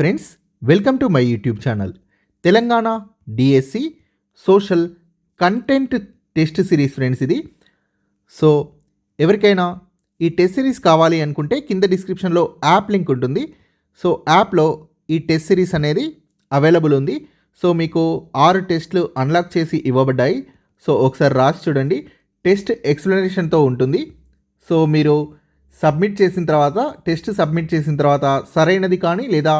Friends welcome to my YouTube channel. Telangana DSC social content test series friends ఇది. So ఎవరికైనా ఈ test series కావాలి అనుకుంటే కింద డిస్క్రిప్షన్లో యాప్ లింక్ ఉంటుంది. సో యాప్లో ఈ టెస్ట్ సిరీస్ అనేది అవైలబుల్ ఉంది. సో మీకు ఆరు టెస్ట్లు అన్లాక్ చేసి ఇవ్వబడ్డాయి. సో ఒకసారి రాసి చూడండి. టెస్ట్ ఎక్స్ప్లెనేషన్తో ఉంటుంది. సో మీరు సబ్మిట్ చేసిన తర్వాత టెస్ట్ సబ్మిట్ చేసిన తర్వాత సరైనది కానీ లేదా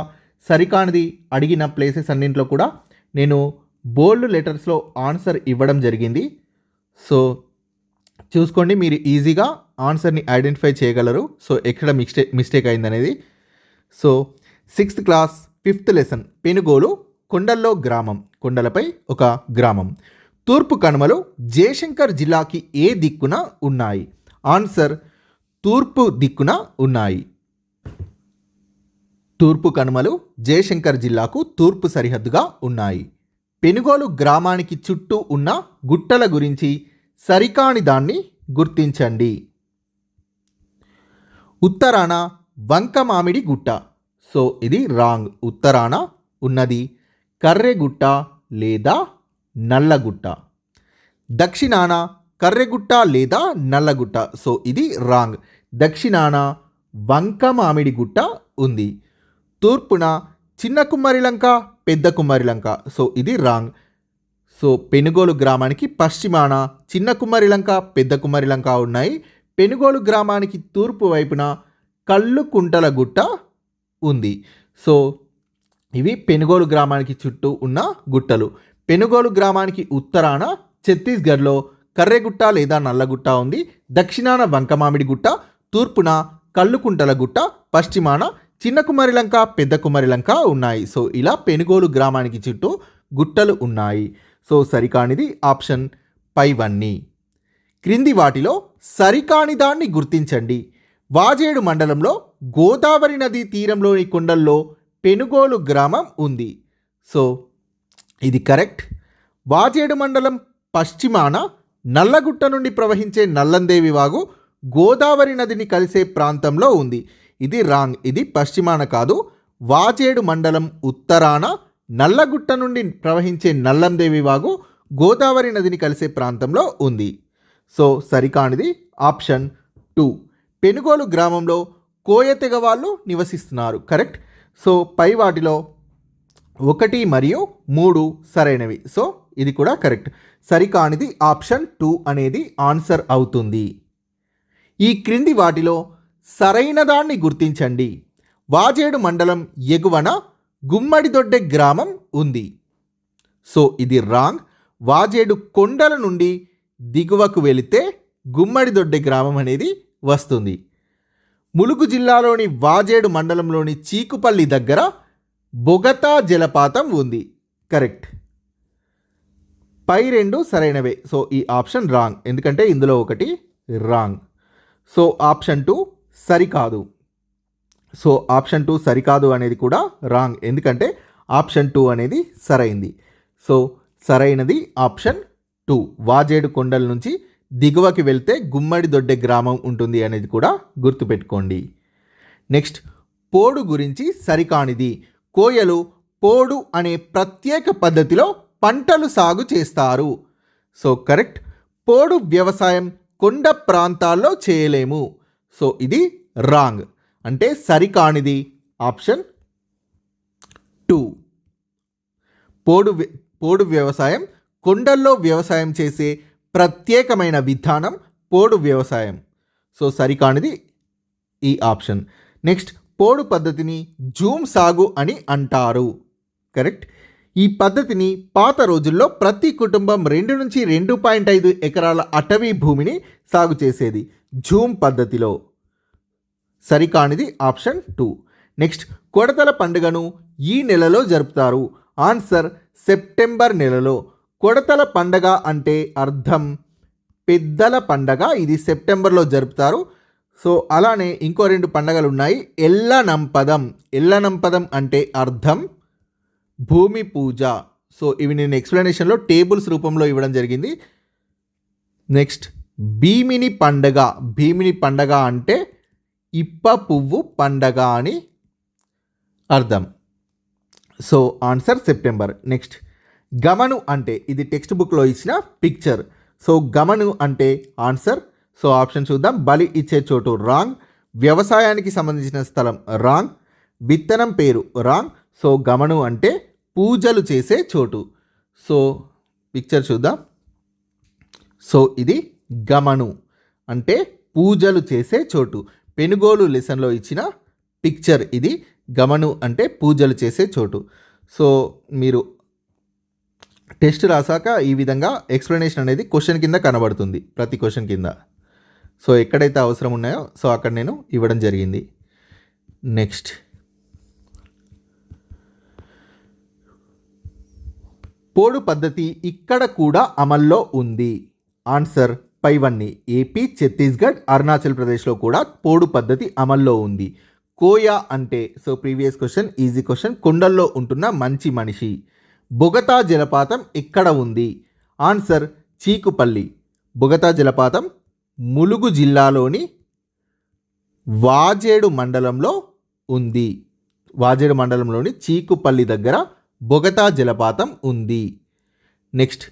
సరికానిది అడిగిన ప్లేసెస్ అన్నింటిలో కూడా నేను బోల్డ్ లెటర్స్లో ఆన్సర్ ఇవ్వడం జరిగింది. సో చూసుకోండి మీరు ఈజీగా ఆన్సర్ని ఐడెంటిఫై చేయగలరు. సో ఎక్కడ mistake mistake అయిందనేది. So sixth class fifth lesson Penugolu కొండల్లో గ్రామం కొండలపై ఒక గ్రామం. తూర్పు కనుమలు జయశంకర్ జిల్లాకి ఏ దిక్కున ఉన్నాయి? ఆన్సర్ తూర్పు దిక్కున ఉన్నాయి. తూర్పు కనుమలు జయశంకర్ జిల్లాకు తూర్పు సరిహద్దుగా ఉన్నాయి. పెనుగోలు గ్రామానికి చుట్టూ ఉన్న గుట్టల గురించి సరికాని దాన్ని గుర్తించండి. ఉత్తరాన వంకమామిడి గుట్ట. సో ఇది రాంగ్. ఉత్తరాన ఉన్నది కర్రెగుట్ట లేదా నల్లగుట్ట దక్షిణాన కర్రెగుట్ట లేదా నల్లగుట్ట సో ఇది రాంగ్. దక్షిణాన వంకమామిడి గుట్ట ఉంది. తూర్పున చిన్న కుమ్మరిలంక పెద్ద కుమ్మరిలంక సో ఇది రాంగ్. సో పెనుగోలు గ్రామానికి పశ్చిమాన చిన్న కుమ్మరిలంక పెద్ద కుమ్మరిలంక ఉన్నాయి. పెనుగోలు గ్రామానికి తూర్పు వైపున కళ్ళు కుంటల గుట్ట ఉంది. సో ఇవి పెనుగోలు గ్రామానికి చుట్టూ ఉన్న గుట్టలు. పెనుగోలు గ్రామానికి ఉత్తరాన ఛత్తీస్గఢ్లో కర్రెగుట్ట లేదా నల్లగుట్ట ఉంది. దక్షిణాన వంకమామిడి గుట్ట తూర్పున కళ్ళుకుంటల గుట్ట పశ్చిమాన చిన్న కుమారిలంక పెద్ద కుమారిలంక ఉన్నాయి. సో ఇలా పెనుగోలు గ్రామానికి చుట్టూ గుట్టలు ఉన్నాయి. సో సరికానిది ఆప్షన్ పైవన్నీ క్రింది వాటిలో సరికాని దాన్ని గుర్తించండి. వాజేడు మండలంలో గోదావరి నది తీరంలోని కొండల్లో పెనుగోలు గ్రామం ఉంది. సో ఇది కరెక్ట్. వాజేడు మండలం పశ్చిమాన నల్లగుట్ట నుండి ప్రవహించే నల్లందేవి వాగు గోదావరి నదిని కలిసే ప్రాంతంలో ఉంది. ఇది రాంగ్ ఇది పశ్చిమాన కాదు. వాజేడు మండలం ఉత్తరాన నల్లగుట్ట నుండి ప్రవహించే నల్లందేవి వాగు గోదావరి నదిని కలిసే ప్రాంతంలో ఉంది. సో సరికానిది ఆప్షన్ టూ. పెనుగోలు గ్రామంలో కోయ తెగ వాళ్ళు నివసిస్తున్నారు కరెక్ట్? సో పై వాటిలో ఒకటి మరియు మూడు సరైనవి. సో ఇది కూడా కరెక్ట్. సరికానిది ఆప్షన్ టూ అనేది ఆన్సర్ అవుతుంది. ఈ క్రింది వాటిలో సరైనదాన్ని గుర్తించండి. వాజేడు మండలం ఎగువన గుమ్మడిదొడ్డె గ్రామం ఉంది. సో ఇది రాంగ్. వాజేడు కొండల నుండి దిగువకు వెళితే గుమ్మడిదొడ్డె గ్రామం అనేది వస్తుంది. ములుగు జిల్లాలోని వాజేడు మండలంలోని చీకుపల్లి దగ్గర బొగతా జలపాతం ఉంది. కరెక్ట్. పై రెండు సరైనవే. సో ఈ ఆప్షన్ రాంగ్. ఎందుకంటే ఇందులో ఒకటి రాంగ్. సో ఆప్షన్ టూ సరికాదు. సో ఆప్షన్ టూ సరికాదు అనేది కూడా రాంగ్. ఎందుకంటే ఆప్షన్ టూ అనేది సరైంది. సో సరైనది ఆప్షన్ టూ. వాజేడు కొండల నుంచి దిగువకి వెళ్తే గుమ్మడి దొడ్డె గ్రామం ఉంటుంది అనేది కూడా గుర్తుపెట్టుకోండి. నెక్స్ట్ పోడు గురించి సరికానిది. కోయలు పోడు అనే ప్రత్యేక పద్ధతిలో పంటలు సాగు చేస్తారు. So correct. పోడు వ్యవసాయం కొండ ప్రాంతాల్లో చేయలేము. సో ఇది రాంగ్. అంటే సరికానిది ఆప్షన్ టూ. పోడు పోడు వ్యవసాయం కొండల్లో వ్యవసాయం చేసే ప్రత్యేకమైన విధానం పోడు వ్యవసాయం. సో సరికానిది ఈ ఆప్షన్. నెక్స్ట్ పోడు పద్ధతిని జూమ్ సాగు అని అంటారు. కరెక్ట్? ఈ పద్ధతిని పాత రోజుల్లో ప్రతి కుటుంబం రెండు నుంచి రెండు పాయింట్ ఐదు ఎకరాల అటవీ భూమిని సాగు చేసేది. జూమ్ పద్ధతిలో సరికానిది ఆప్షన్ టూ. నెక్స్ట్ కొడతల పండుగను ఈ నెలలో జరుపుతారు. ఆన్సర్ సెప్టెంబర్ నెలలో. కొడతల పండగ అంటే అర్థం పెద్దల పండగ. ఇది సెప్టెంబర్లో జరుపుతారు. సో అలానే ఇంకో రెండు పండగలు ఉన్నాయి ఎల్లనంపదం. ఎల్లనంపదం అంటే అర్థం భూమి పూజ. సో ఇవి నేను ఎక్స్ప్లెనేషన్లో టేబుల్స్ రూపంలో ఇవ్వడం జరిగింది. నెక్స్ట్ భీమిని పండగ భీమిని పండగ అంటే ఇప్ప పువ్వు పండగ అని అర్థం. So answer September. నెక్స్ట్ గమను అంటే ఇది టెక్స్ట్ బుక్లో ఇచ్చిన పిక్చర్. సో గమను అంటే ఆన్సర్. సో ఆప్షన్ చూద్దాం. బలి ఇచ్చే చోటు రాంగ్. వ్యవసాయానికి సంబంధించిన స్థలం రాంగ్. విత్తనం పేరు రాంగ్. సో గమను అంటే పూజలు చేసే చోటు. సో పిక్చర్ చూద్దాం. సో ఇది గమను అంటే పూజలు చేసే చోటు. పెనుగోలు లెసన్లో ఇచ్చిన పిక్చర్ ఇది. గమను అంటే పూజలు చేసే చోటు. సో మీరు టెస్ట్ రాసాక ఈ విధంగా ఎక్స్ప్లెనేషన్ అనేది క్వశ్చన్ కింద కనబడుతుంది. ప్రతి క్వశ్చన్ కింద. సో ఎక్కడైతే అవసరం ఉన్నాయో సో అక్కడ నేను ఇవ్వడం జరిగింది. నెక్స్ట్ పోడు పద్ధతి ఇక్కడ కూడా అమల్లో ఉంది. ఆన్సర్ పైవన్నీ ఏపీ ఛత్తీస్గఢ్ అరుణాచల్ ప్రదేశ్లో కూడా పోడు పద్ధతి అమల్లో ఉంది. కోయా అంటే so previous question easy question కొండల్లో ఉంటున్న మంచి మనిషి. బొగతా జలపాతం ఎక్కడ ఉంది? ఆన్సర్ చీకుపల్లి. బొగతా జలపాతం ములుగు జిల్లాలోని వాజేడు మండలంలో ఉంది. వాజేడు మండలంలోని చీకుపల్లి దగ్గర బొగతా జలపాతం ఉంది. నెక్స్ట్.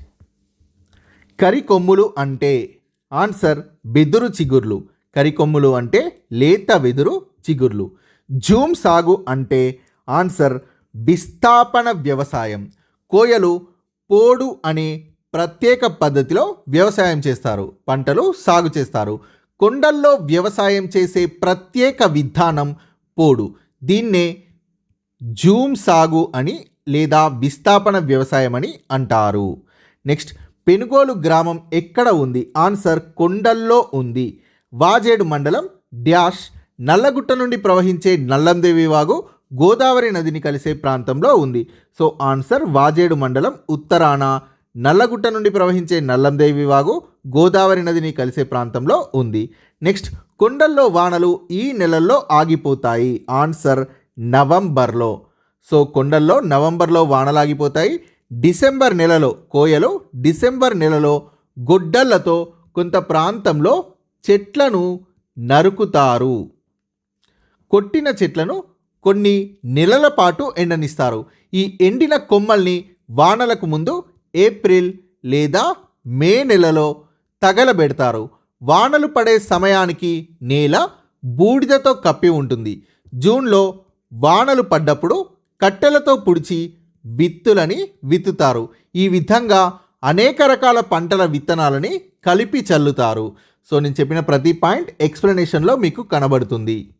కరికొమ్ములు అంటే ఆన్సర్ బెదురు చిగుర్లు. కరికొమ్ములు అంటే లేత వెదురు చిగుర్లు. జూమ్ సాగు అంటే ఆన్సర్ విస్థాపన వ్యవసాయం. కోయలు పోడు అనే ప్రత్యేక పద్ధతిలో వ్యవసాయం చేస్తారు పంటలు సాగు చేస్తారు. కొండల్లో వ్యవసాయం చేసే ప్రత్యేక విధానం పోడు. దీన్నే జూమ్ సాగు అని లేదా విస్థాపన వ్యవసాయం అని అంటారు. నెక్స్ట్ పెనుగోలు గ్రామం ఎక్కడ ఉంది? ఆన్సర్ కొండల్లో ఉంది. వాజేడు మండలం డ్యాష్. నల్లగుట్ట నుండి ప్రవహించే నల్లందేవి వాగు గోదావరి నదిని కలిసే ప్రాంతంలో ఉంది. సో ఆన్సర్ వాజేడు మండలం ఉత్తరాన. నల్లగుట్ట నుండి ప్రవహించే నల్లందేవి వాగు గోదావరి నదిని కలిసే ప్రాంతంలో ఉంది. నెక్స్ట్ కొండల్లో వానలు ఈ నెలల్లో ఆగిపోతాయి. ఆన్సర్ నవంబర్లో. సో కొండల్లో నవంబర్లో వానలు ఆగిపోతాయి డిసెంబర్ నెలలో కోయలు డిసెంబర్ నెలలో గొడ్డళ్ళతో కొంత ప్రాంతంలో చెట్లను నరుకుతారు. కొట్టిన చెట్లను కొన్ని నెలల పాటు ఎండనిస్తారు. ఈ ఎండిన కొమ్మల్ని వానలకు ముందు ఏప్రిల్ లేదా మే నెలలో తగలబెడతారు. వానలు పడే సమయానికి నేల బూడిదతో కప్పి ఉంటుంది. జూన్లో వానలు పడ్డప్పుడు కట్టెలతో పుడిచి విత్తులని విత్తుతారు. ఈ విధంగా అనేక రకాల పంటల విత్తనాలని కలిపి చల్లుతారు. సో నేను చెప్పిన ప్రతి పాయింట్ ఎక్స్ప్లెనేషన్లో మీకు కనబడుతుంది.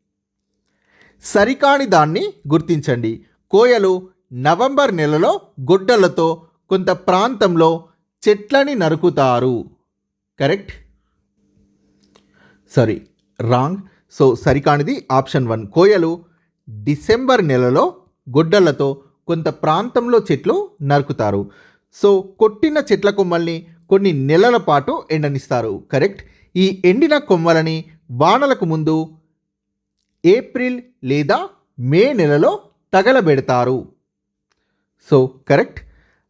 సరికాని దాన్ని గుర్తించండి. కోయలు నవంబర్ నెలలో గొడ్డలతో కొంత ప్రాంతంలో చెట్లని నరుకుతారు. కరెక్ట్? Sorry wrong. సో సరికానిది ఆప్షన్ వన్. కోయలు డిసెంబర్ నెలలో గొడ్డలతో కొంత ప్రాంతంలో చెట్లు నరుకుతారు. సో కొట్టిన చెట్ల కొమ్మల్ని కొన్ని నెలల పాటు ఎండనిస్తారు. కరెక్ట్? ఈ ఎండిన కొమ్మలని వానలకు ముందు ఏప్రిల్ లేదా మే నెలలో తగలబెడతారు. So correct?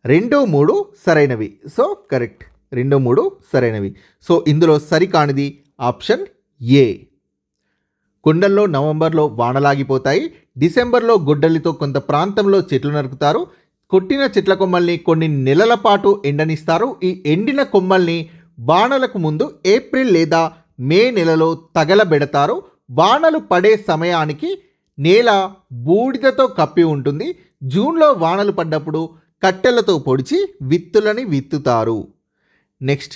రెండో మూడు సరైనవి. So correct. రెండో మూడు సరైనవి. సో ఇందులో సరికానిది ఆప్షన్ ఏ. కొండల్లో నవంబర్లో వానలాగిపోతాయి డిసెంబర్లో గొడ్డలితో కొంత ప్రాంతంలో చెట్లు నరుకుతారు. కొట్టిన చెట్ల కొమ్మల్ని కొన్ని నెలల పాటు ఎండనిస్తారు. ఈ ఎండిన కొమ్మల్ని వానలకు ముందు ఏప్రిల్ లేదా మే నెలలో తగలబెడతారు. వానలు పడే సమయానికి నేల బూడిదతో కప్పి ఉంటుంది. జూన్లో వానలు పడ్డప్పుడు కట్టెలతో పొడిచి విత్తులని విత్తుతారు. నెక్స్ట్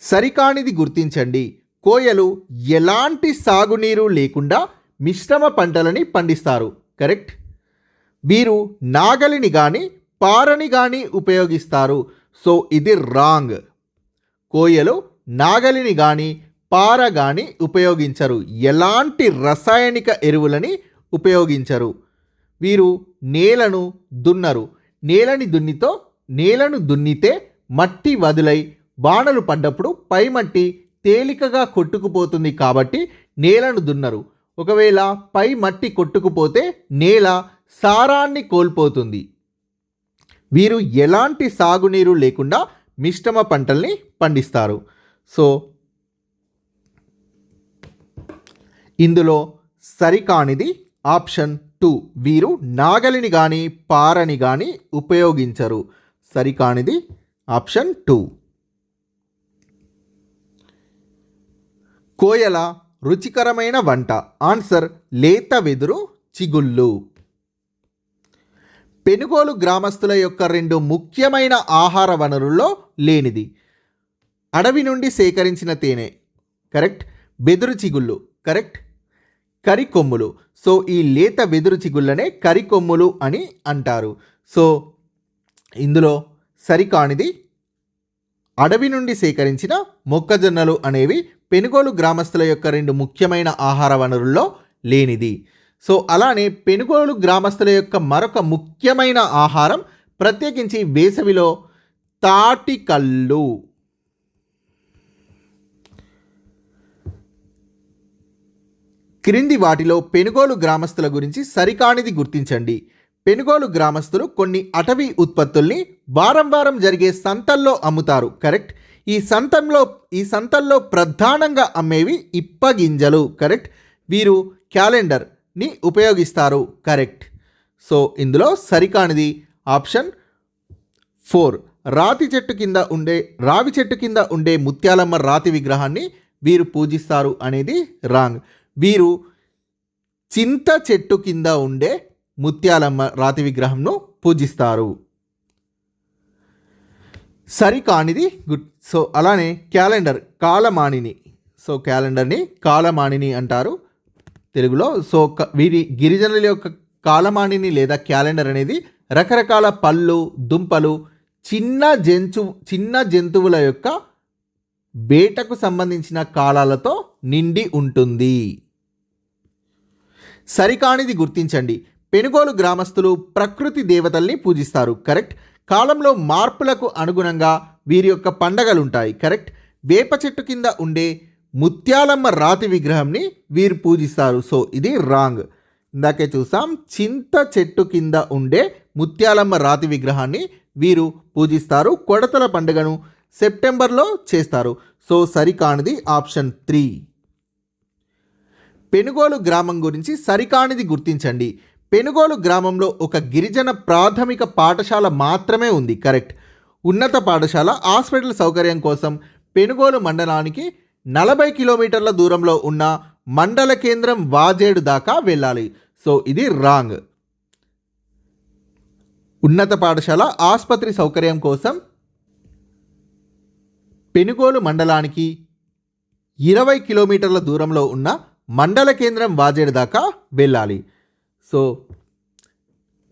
సరికానిది గుర్తించండి. కోయలు ఎలాంటి సాగునీరు లేకుండా మిశ్రమ పంటలని పండిస్తారు. కరెక్ట్? వీరు నాగలిని కానీ పారని కానీ ఉపయోగిస్తారు. సో ఇది రాంగ్. కోయలు నాగలిని కానీ పార కానీ ఉపయోగించరు. ఎలాంటి రసాయనిక ఎరువులని ఉపయోగించరు. వీరు నేలను దున్నరు. నేలని దున్నితో నేలను దున్నితే మట్టి వదులై వానలు పడ్డప్పుడు పై మట్టి తేలికగా కొట్టుకుపోతుంది కాబట్టి నేలను దున్నరు. ఒకవేళ పై మట్టి కొట్టుకుపోతే నేల సారాన్ని కోల్పోతుంది. వీరు ఎలాంటి సాగునీరు లేకుండా మిశ్రమ పంటల్ని పండిస్తారు. సో ఇందులో సరికానిది ఆప్షన్ టూ. వీరు నాగలిని కానీ పారని కానీ ఉపయోగించరు. సరికానిది ఆప్షన్ టూ. కోయల రుచికరమైన వంట. ఆన్సర్ లేత వెదురు చిగుళ్ళు. పెనుగోలు గ్రామస్తుల యొక్క రెండు ముఖ్యమైన ఆహార వనరుల్లో లేనిది. అడవి నుండి సేకరించిన తేనె. కరెక్ట్ వెదురు చిగుళ్ళు. కరెక్ట్ కరికొమ్ములు సో ఈ లేత వెదురు చిగుళ్ళనే కరికొమ్ములు అని అంటారు. సో ఇందులో సరికానిది అడవి నుండి సేకరించిన మొక్కజొన్నలు అనేవి పెనుగోలు గ్రామస్తుల యొక్క రెండు ముఖ్యమైన ఆహార వనరుల్లో లేనిది. సో అలానే పెనుగోలు గ్రామస్తుల యొక్క మరొక ముఖ్యమైన ఆహారం ప్రత్యేకించి వేసవిలో తాటికల్లు క్రింది వాటిలో పెనుగోలు గ్రామస్తుల గురించి సరికానిది గుర్తించండి. పెనుగోలు గ్రామస్తులు కొన్ని అటవీ ఉత్పత్తుల్ని వారం వారం జరిగే సంతల్లో అమ్ముతారు కరెక్ట్? ఈ సంతంలో ఈ సంతల్లో ప్రధానంగా అమ్మేవి ఇప్పగింజలు కరెక్ట్? వీరు క్యాలెండర్ని ఉపయోగిస్తారు కరెక్ట్. సో ఇందులో సరికానిది ఆప్షన్ ఫోర్. రాతి చెట్టు కింద ఉండే రావి చెట్టు కింద ఉండే ముత్యాలమ్మ రాతి విగ్రహాన్ని వీరు పూజిస్తారు అనేది రాంగ్. వీరు చింత చెట్టు కింద ఉండే ముత్యాలమ్మ రాతి విగ్రహంను పూజిస్తారు. సరికానిది గుడ్. సో అలానే క్యాలెండర్ కాలమాణిని సో క్యాలెండర్ని కాలమాణిని అంటారు తెలుగులో. సో క- వీరి గిరిజనుల యొక్క కాలమాణిని లేదా క్యాలెండర్ అనేది రకరకాల పళ్ళు దుంపలు చిన్న జంతు చిన్న జంతువుల యొక్క వేటకు సంబంధించిన కాలాలతో నిండి ఉంటుంది. సరికానిది గుర్తించండి. పెనుగోలు గ్రామస్తులు ప్రకృతి దేవతల్ని పూజిస్తారు కరెక్ట్? కాలంలో మార్పులకు అనుగుణంగా వీరి యొక్క పండగలుంటాయి కరెక్ట్? వేప చెట్టు కింద ఉండే ముత్యాలమ్మ రాతి విగ్రహంని వీరు పూజిస్తారు. సో ఇది రాంగ్. ఇందాకే చూసాం చింత చెట్టు కింద ఉండే ముత్యాలమ్మ రాతి విగ్రహాన్ని వీరు పూజిస్తారు కొడతల పండుగను సెప్టెంబర్లో చేస్తారు. సో సరికానిది ఆప్షన్ త్రీ. పెనుగోలు గ్రామం గురించి సరికానిది గుర్తించండి. పెనుగోలు గ్రామంలో ఒక గిరిజన ప్రాథమిక పాఠశాల మాత్రమే ఉంది కరెక్ట్. ఉన్నత పాఠశాల హాస్పిటల్ సౌకర్యం కోసం పెనుగోలు మండలానికి నలభై కిలోమీటర్ల దూరంలో ఉన్న మండల కేంద్రం వాజేడు దాకా వెళ్ళాలి. సో ఇది రాంగ్. ఉన్నత పాఠశాల ఆసుపత్రి సౌకర్యం కోసం పెనుగోలు మండలానికి ఇరవై కిలోమీటర్ల దూరంలో ఉన్న మండల కేంద్రం వాజేడు దాకా వెళ్ళాలి. సో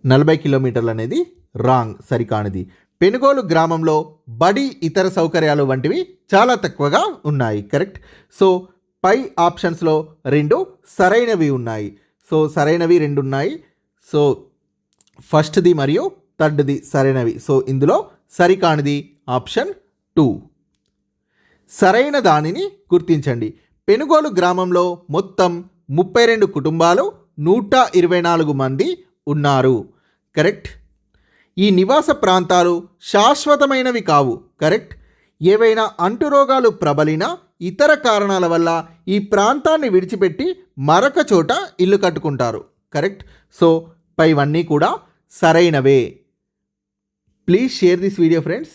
నలభై కిలోమీటర్లు అనేది రాంగ్ సరికానిది. పెనుగోలు గ్రామంలో బడి ఇతర సౌకర్యాలు వంటివి చాలా తక్కువగా ఉన్నాయి కరెక్ట్? సో పై ఆప్షన్స్లో రెండు సరైనవి ఉన్నాయి. సో సరైనవి రెండు ఉన్నాయి. సో ఫస్ట్ది మరియు థర్డ్ది సరైనవి. సో ఇందులో సరికానిది ఆప్షన్ టూ. సరైన దానిని గుర్తించండి. పెనుగోలు గ్రామంలో మొత్తం ముప్పై రెండు కుటుంబాలు నూట ఇరవై నాలుగు మంది ఉన్నారు. కరెక్ట్? ఈ నివాస ప్రాంతాలు శాశ్వతమైనవి కావు. కరెక్ట్? ఏవైనా అంటురోగాలు ప్రబలినా ఇతర కారణాల వల్ల ఈ ప్రాంతాన్ని విడిచిపెట్టి మరొక చోట ఇల్లు కట్టుకుంటారు. కరెక్ట్? సో పైవన్నీ కూడా సరైనవే. Please share this video friends.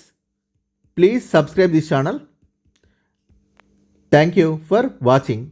Please subscribe this channel. Thank you for watching.